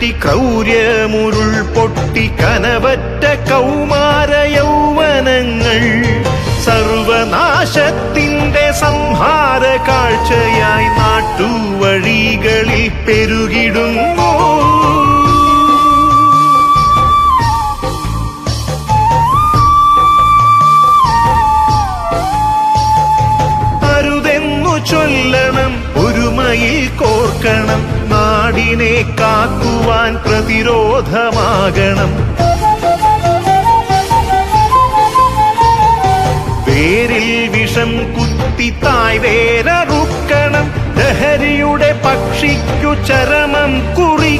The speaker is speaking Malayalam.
പുഴവറ്റി ക്രൗര്യമുരുൾ പൊട്ടി കനവറ്റ കൗമാര യൗവനങ്ങൾ. സർവനാശത്തിന്റെ സംഹാര കാഴ്ചയായി നാട്ടുവഴികളിൽ പെരുകിടുന്നു. നാടിനെ കാക്കുവാൻ പ്രതിരോധമാകണം. വേരിൽ വിഷം കുത്തി തായ് വേരറുക്കണം ലഹരിയുടെ പക്ഷിക്കു ചരമം കുറിക്കണം